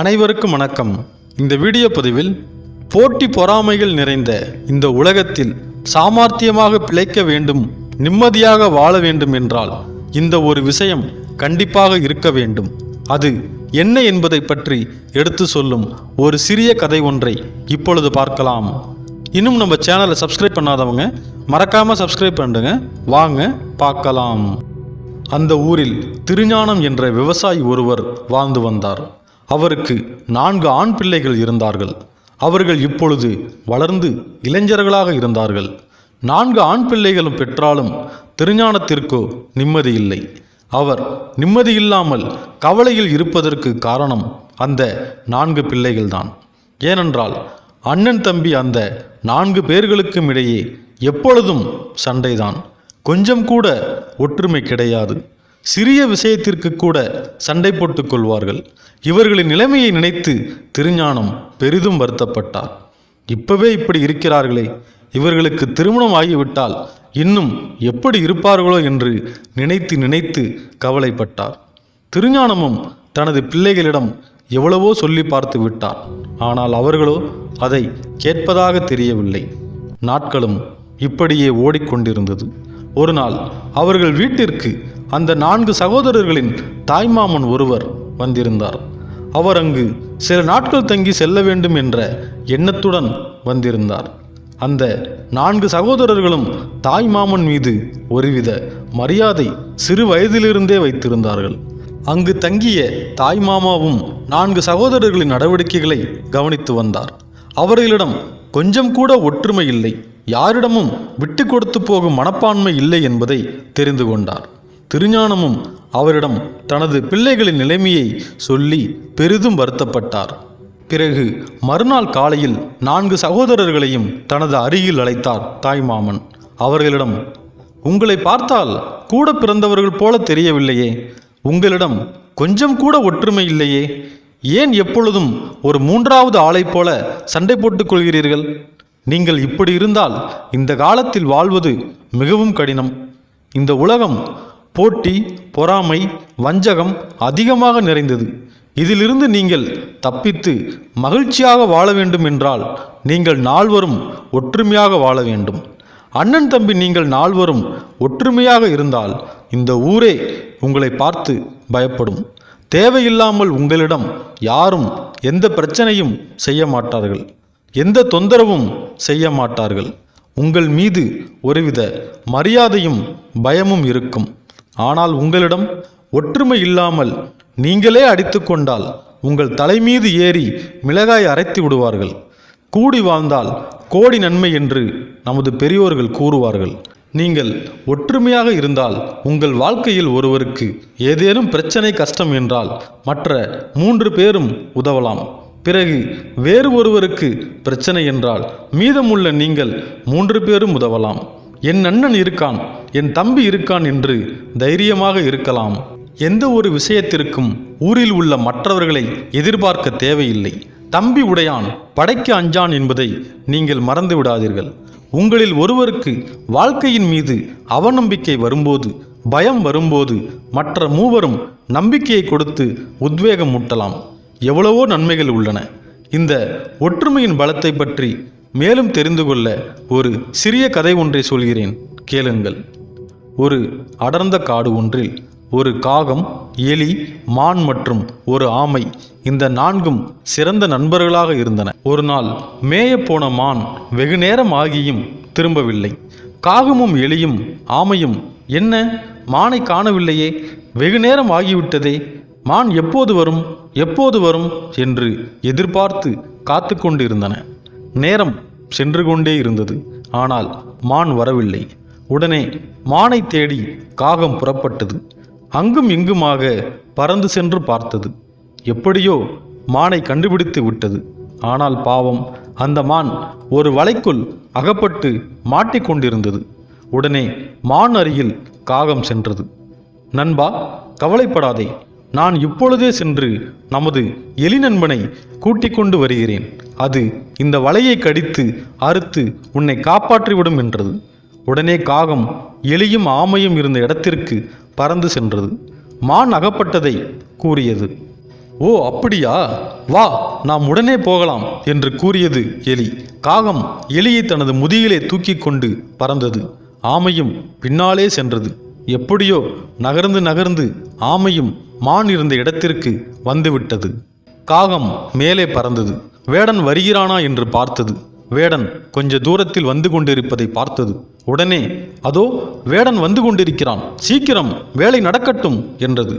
அனைவருக்கும் வணக்கம். இந்த வீடியோ பதிவில் போட்டி பொறாமைகள் நிறைந்த இந்த உலகத்தில் சாமர்த்தியமாக பிழைக்க வேண்டும் நிம்மதியாக வாழ வேண்டும் என்றால் இந்த ஒரு விஷயம் கண்டிப்பாக இருக்க வேண்டும். அது என்ன என்பதை பற்றி எடுத்து சொல்லும் ஒரு சிறிய கதை ஒன்றை இப்பொழுது பார்க்கலாம். இன்னும் நம்ம சேனலை சப்ஸ்கிரைப் பண்ணாதவங்க மறக்காம சப்ஸ்கிரைப் பண்ணுங்க. வாங்க பார்க்கலாம். அந்த ஊரில் திருஞானம் என்ற விவசாயி ஒருவர் வாழ்ந்து வந்தார். அவருக்கு நான்கு ஆண் பிள்ளைகள் இருந்தார்கள். அவர்கள் இப்பொழுது வளர்ந்து இளைஞர்களாக இருந்தார்கள். நான்கு ஆண் பிள்ளைகளும் பெற்றாலும் திருஞானத்திற்கோ நிம்மதி இல்லை. அவர் நிம்மதி இல்லாமல் கவலையில் இருப்பதற்கு காரணம் அந்த நான்கு பிள்ளைகள்தான். ஏனென்றால் அண்ணன் தம்பி அந்த நான்கு பேர்களுக்கும் இடையே எப்பொழுதும் சண்டைதான். கொஞ்சம் கூட ஒற்றுமை கிடையாது. சிறிய விஷயத்திற்கு கூட சண்டை போட்டுக் கொள்வார்கள். இவர்களின் நிலைமையை நினைத்து திருஞானம் பெரிதும் வருத்தப்பட்டார். இப்பவே இப்படி இருக்கிறார்களே இவர்களுக்கு திருமணம் ஆகிவிட்டால் இன்னும் எப்படி இருப்பார்களோ என்று நினைத்து நினைத்து கவலைப்பட்டார். திருஞானமும் தனது பிள்ளைகளிடம் எவ்வளவோ சொல்லி பார்த்து விட்டார். ஆனால் அவர்களோ அதை கேட்பதாக தெரியவில்லை. நாட்களும் இப்படியே ஓடிக்கொண்டிருந்தது. ஒரு நாள் அவர்கள் வீட்டிற்கு அந்த நான்கு சகோதரர்களின் தாய்மாமன் ஒருவர் வந்திருந்தார். அவர் அங்கு சில நாட்கள் தங்கி செல்ல வேண்டும் என்ற எண்ணத்துடன் வந்திருந்தார். அந்த நான்கு சகோதரர்களும் தாய்மாமன் மீது ஒருவித மரியாதை சிறு வயதிலிருந்தே வைத்திருந்தார்கள். அங்கு தங்கிய தாய்மாமாவும் நான்கு சகோதரர்களின் நடவடிக்கைகளை கவனித்து வந்தார். அவர்களிடம் கொஞ்சம் கூட ஒற்றுமை இல்லை. யாரிடமும் விட்டு கொடுத்து போகும் மனப்பான்மை இல்லை என்பதை தெரிந்து கொண்டார். திருஞானமும் அவரிடம் தனது பிள்ளைகளின் நிலைமையை சொல்லி பெரிதும் வருத்தப்பட்டார். பிறகு மறுநாள் காலையில் நான்கு சகோதரர்களையும் தனது அருகில் அழைத்தார் தாய்மாமன். அவர்களிடம் உங்களை பார்த்தால் கூட பிறந்தவர்கள் போல தெரியவில்லையே. உங்களிடம் கொஞ்சம் கூட ஒற்றுமை இல்லையே. ஏன் எப்பொழுதும் ஒரு மூன்றாவது ஆளைப் போல சண்டை போட்டுக் கொள்கிறீர்கள்? நீங்கள் இப்படி இருந்தால் இந்த காலத்தில் வாழ்வது மிகவும் கடினம். இந்த உலகம் போட்டி பொறாமை வஞ்சகம் அதிகமாக நிறைந்தது. இதிலிருந்து நீங்கள் தப்பித்து மகிழ்ச்சியாக வாழ வேண்டும் என்றால் நீங்கள் நால்வரும் ஒற்றுமையாக வாழ வேண்டும். அண்ணன் தம்பி நீங்கள் நால்வரும் ஒற்றுமையாக இருந்தால் இந்த ஊரே உங்களை பார்த்து பயப்படும். தேவையில்லாமல் உங்களிடம் யாரும் எந்த பிரச்சனையும் செய்ய மாட்டார்கள். எந்த தொந்தரவும் செய்ய மாட்டார்கள். உங்கள் மீது ஒருவித மரியாதையும் பயமும் இருக்கும். ஆனால் உங்களிடம் ஒற்றுமை இல்லாமல் நீங்களே அடித்து கொண்டால் உங்கள் தலைமீது ஏறி மிளகாய் அரைத்து விடுவார்கள். கூடி வாழ்ந்தால் கோடி நன்மை என்று நமது பெரியோர்கள் கூறுவார்கள். நீங்கள் ஒற்றுமையாக இருந்தால் உங்கள் வாழ்க்கையில் ஒருவருக்கு ஏதேனும் பிரச்சனை கஷ்டம் என்றால் மற்ற மூன்று பேரும் உதவலாம். பிறகு வேறு ஒருவருக்கு பிரச்சனை என்றால் மீதமுள்ள நீங்கள் மூன்று பேரும் உதவலாம். என் அண்ணன் இருக்கான் என் தம்பி இருக்கான் என்று தைரியமாக இருக்கலாம். எந்த ஒரு விஷயத்திற்கும் ஊரில் உள்ள மற்றவர்களை எதிர்பார்க்க தேவையில்லை. தம்பி உடையான் படைக்கு அஞ்சான் என்பதை நீங்கள் மறந்து விடாதீர்கள். உங்களில் ஒருவருக்கு வாழ்க்கையின் மீது அவநம்பிக்கை வரும்போது பயம் வரும்போது மற்ற மூவரும் நம்பிக்கையை கொடுத்து உத்வேகம் ஊட்டலாம். எவ்வளவோ நன்மைகள் உள்ளன. இந்த ஒற்றுமையின் பலத்தை பற்றி மேலும் தெரிந்து கொள்ள ஒரு சிறிய கதை ஒன்றை சொல்கிறேன். கேளுங்கள். ஒரு அடர்ந்த காடு ஒன்றில் ஒரு காகம் எலி மான் மற்றும் ஒரு ஆமை இந்த நான்கும் சிறந்த நண்பர்களாக இருந்தன. ஒரு நாள் மேயப்போன மான் வெகு நேரம் ஆகியும் திரும்பவில்லை. காகமும் எலியும் ஆமையும் என்ன? மானை காணவில்லையே. வெகு நேரம் ஆகிவிட்டதே. மான் எப்போது வரும்? எப்போது வரும்? என்று எதிர்பார்த்து காத்து கொண்டிருந்தன. நேரம் சென்று கொண்டே இருந்தது. ஆனால் மான் வரவில்லை. உடனே மானை தேடி காகம் புறப்பட்டது. அங்கும் இங்குமாக பறந்து சென்று பார்த்தது. எப்படியோ மானை கண்டுபிடித்து விட்டது. ஆனால் பாவம் அந்த மான் ஒரு வலைக்குள் அகப்பட்டு மாட்டிக்கொண்டிருந்தது உடனே மான் அருகில் காகம் சென்றது. நண்பா கவலைப்படாதே. நான் இப்பொழுதே சென்று நமது எலி நண்பனை கூட்டிக் கொண்டு வருகிறேன். அது இந்த வலையை கடித்து அறுத்து உன்னை காப்பாற்றிவிடும் என்றது. உடனே காகம் எலியும் ஆமையும் இருந்த இடத்திற்கு பறந்து சென்றது. மான் அகப்பட்டதை கூறியது. ஓ அப்படியா? வா நாம் உடனே போகலாம் என்று கூறியது எலி. காகம் எலியை தனது முதுகிலே தூக்கி கொண்டு பறந்தது. ஆமையும் பின்னாலே சென்றது. எப்படியோ நகர்ந்து நகர்ந்து ஆமையும் மான் இருந்த இடத்திற்கு வந்துவிட்டது. காகம் மேலே பறந்தது. வேடன் வருகிறானா என்று பார்த்தது. வேடன் கொஞ்ச தூரத்தில் வந்து கொண்டிருப்பதை பார்த்தது. உடனே அதோ வேடன் வந்து கொண்டிருக்கிறான். சீக்கிரம் வேலை நடக்கட்டும் என்றது.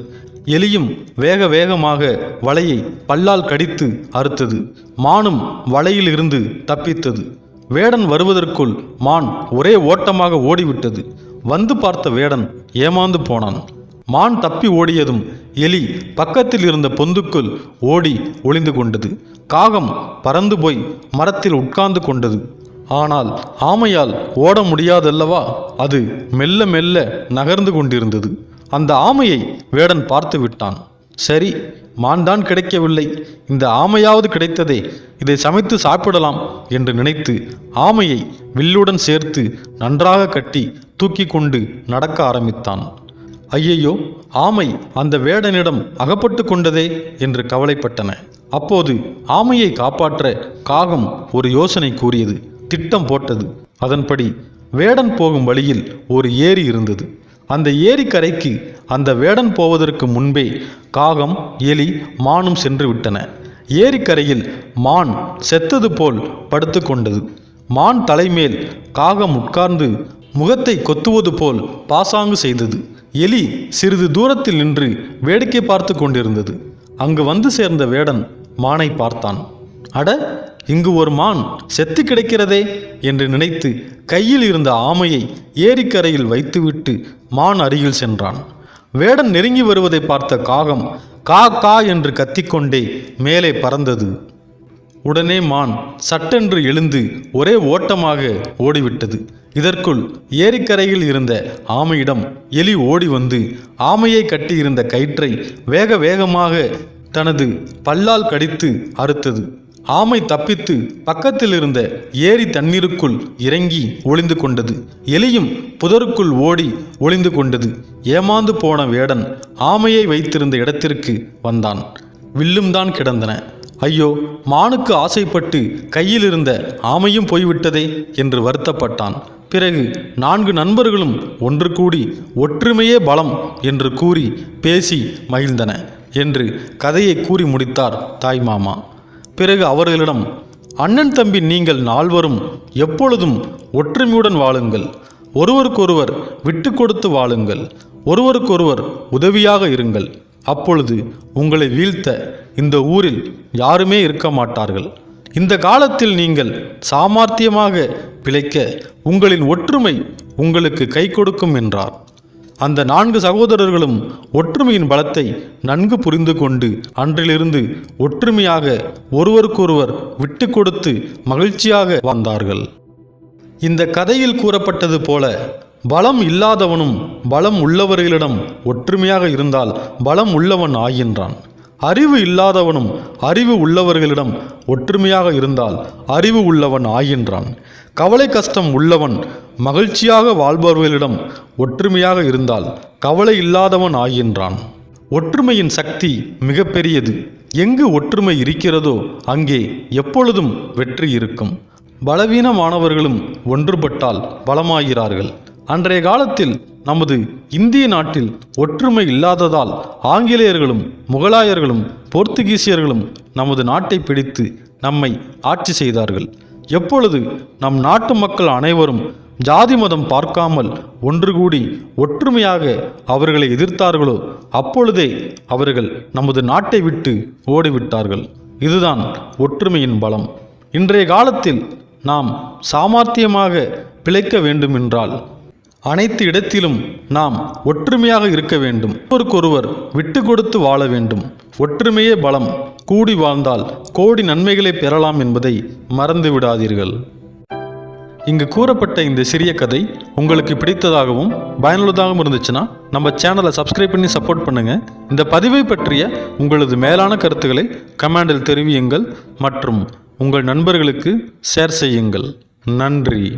எலியும் வேக வேகமாக வலையை பல்லால் கடித்து அறுத்தது. மானும் வலையில் இருந்து தப்பித்தது. வேடன் வருவதற்குள் மான் ஒரே ஓட்டமாக ஓடிவிட்டது. வந்து பார்த்த வேடன் ஏமாந்து போனான். மான் தப்பி ஓடியதும் எலி பக்கத்தில் இருந்த பொந்துக்குள் ஓடி ஒளிந்து கொண்டது. காகம் பறந்து போய் மரத்தில் உட்கார்ந்து கொண்டது. ஆனால் ஆமையால் ஓட முடியாதல்லவா? அது மெல்ல மெல்ல நகர்ந்து கொண்டிருந்தது. அந்த ஆமையை வேடன் பார்த்து விட்டான். சரி மான் தான் கிடைக்கவில்லை. இந்த ஆமையாவது கிடைத்ததே இதை சமைத்து சாப்பிடலாம் என்று நினைத்து ஆமையை வில்லுடன் சேர்த்து நன்றாக கட்டி தூக்கி கொண்டு நடக்க ஆரம்பித்தான். ஐயையோ ஆமை அந்த வேடனிடம் அகப்பட்டு கொண்டதே என்று கவலைப்பட்டன. அப்போது ஆமையை காப்பாற்ற காகம் ஒரு யோசனை கூறியது திட்டம் போட்டது. அதன்படி வேடன் போகும் வழியில் ஒரு ஏரி இருந்தது. அந்த ஏரிக்கரைக்கு அந்த வேடன் போவதற்கு முன்பே காகம் எலி மானும் சென்று விட்டன. ஏரிக்கரையில் மான் செத்தது போல் படுத்து கொண்டது. மான் தலைமேல் காகம் உட்கார்ந்து முகத்தை கொத்துவது போல் பாசாங்கு செய்தது. எலி சிறிது தூரத்தில் நின்று வேடிக்கை பார்த்து கொண்டிருந்தது. அங்கு வந்து சேர்ந்த வேடன் மானை பார்த்தான். அட இங்கு ஒரு மான் செத்து கிடக்கிறதே என்று நினைத்து கையில் இருந்த ஆமையை ஏரிக்கரையில் வைத்துவிட்டு மான் அருகில் சென்றான். வேடன் நெருங்கி வருவதை பார்த்த காகம் கா கா என்று கத்திக்கொண்டே மேலே பறந்தது. உடனே மான் சட்டென்று எழுந்து ஒரே ஓட்டமாக ஓடிவிட்டது. இதற்குள் ஏரிக்கரையில் இருந்த ஆமையிடம் எலி ஓடி வந்து ஆமையை கட்டியிருந்த கயிற்றை வேக வேகமாக தனது பல்லால் கடித்து அறுத்தது. ஆமை தப்பித்து பக்கத்தில் இருந்த ஏரி தண்ணீருக்குள் இறங்கி ஒளிந்து கொண்டது. எலியும் புதருக்குள் ஓடி ஒளிந்து கொண்டது. ஏமாந்து போன வேடன் ஆமையை வைத்திருந்த இடத்திற்கு வந்தான். வில்லும் தான் கிடந்தன. ஐயோ மானுக்கு ஆசைப்பட்டு கையில் இருந்த ஆமையும் போய்விட்டதே என்று வருத்தப்பட்டான். பிறகு நான்கு நண்பர்களும் ஒன்று கூடி ஒற்றுமையே பலம் என்று கூறி பேசி மகிழ்ந்தன என்று கதையை கூறி முடித்தார் தாய் மாமா. பிறகு அவர்களிடம் அண்ணன் தம்பி நீங்கள் நால்வரும் எப்பொழுதும் ஒற்றுமையுடன் வாழுங்கள். ஒருவருக்கொருவர் விட்டு கொடுத்து வாழுங்கள். ஒருவருக்கொருவர் உதவியாக இருங்கள். அப்பொழுது உங்களை வீழ்த்த இந்த ஊரில் யாருமே இருக்க மாட்டார்கள். இந்த காலத்தில் நீங்கள் சாமர்த்தியமாக பிழைக்க உங்களின் ஒற்றுமை உங்களுக்கு கை கொடுக்கும் என்றார். அந்த நான்கு சகோதரர்களும் ஒற்றுமையின் பலத்தை நன்கு புரிந்து கொண்டு அன்றிலிருந்து ஒற்றுமையாக ஒருவருக்கொருவர் விட்டு கொடுத்து மகிழ்ச்சியாக வாழ்ந்தார்கள். இந்த கதையில் கூறப்பட்டது போல பலம் இல்லாதவனும் பலம் உள்ளவர்களிடம் ஒற்றுமையாக இருந்தால் பலம் உள்ளவன் ஆகின்றான். அறிவு இல்லாதவனும் அறிவு உள்ளவர்களிடம் ஒற்றுமையாக இருந்தால் அறிவு உள்ளவன் ஆகின்றான். கவலை கஷ்டம் உள்ளவன் மகிழ்ச்சியாக வாழ்பவர்களிடம் ஒற்றுமையாக இருந்தால் கவலை இல்லாதவன் ஆகின்றான். ஒற்றுமையின் சக்தி மிகப்பெரியது. எங்கு ஒற்றுமை இருக்கிறதோ அங்கே எப்பொழுதும் வெற்றி இருக்கும். பலவீனமானவர்களும் ஒன்றுபட்டால் பலமாகிறார்கள். அன்றைய காலத்தில் நமது இந்திய நாட்டில் ஒற்றுமை இல்லாததால் ஆங்கிலேயர்களும் முகலாயர்களும் போர்த்துகீசியர்களும் நமது நாட்டை பிடித்து நம்மை ஆட்சி செய்தார்கள். எப்பொழுது நம் நாட்டு மக்கள் அனைவரும் ஜாதி மதம் பார்க்காமல் ஒன்று கூடி ஒற்றுமையாக அவர்களை எதிர்த்தார்களோ அப்பொழுதே அவர்கள் நமது நாட்டை விட்டு ஓடிவிட்டார்கள். இதுதான் ஒற்றுமையின் பலம். இன்றைய காலத்தில் நாம் சாமர்த்தியமாக பிழைக்க வேண்டுமென்றால் அனைத்து இடத்திலும் நாம் ஒற்றுமையாக இருக்க வேண்டும். ஒருவருக்கொருவர் விட்டு கொடுத்து வாழ வேண்டும். ஒற்றுமையே பலம். கூடி வாழ்ந்தால் கோடி நன்மைகளை பெறலாம் என்பதை மறந்து விடாதீர்கள். இங்கு கூறப்பட்ட இந்த சிறிய கதை உங்களுக்கு பிடித்ததாகவும் பயனுள்ளதாகவும் இருந்துச்சுன்னா நம்ம சேனலை சப்ஸ்கிரைப் பண்ணி சப்போர்ட் பண்ணுங்க. இந்த பதிவை பற்றிய உங்களது மேலான கருத்துக்களை கமெண்டில் தெரிவியுங்கள் மற்றும் உங்கள் நண்பர்களுக்கு ஷேர் செய்யுங்கள். நன்றி.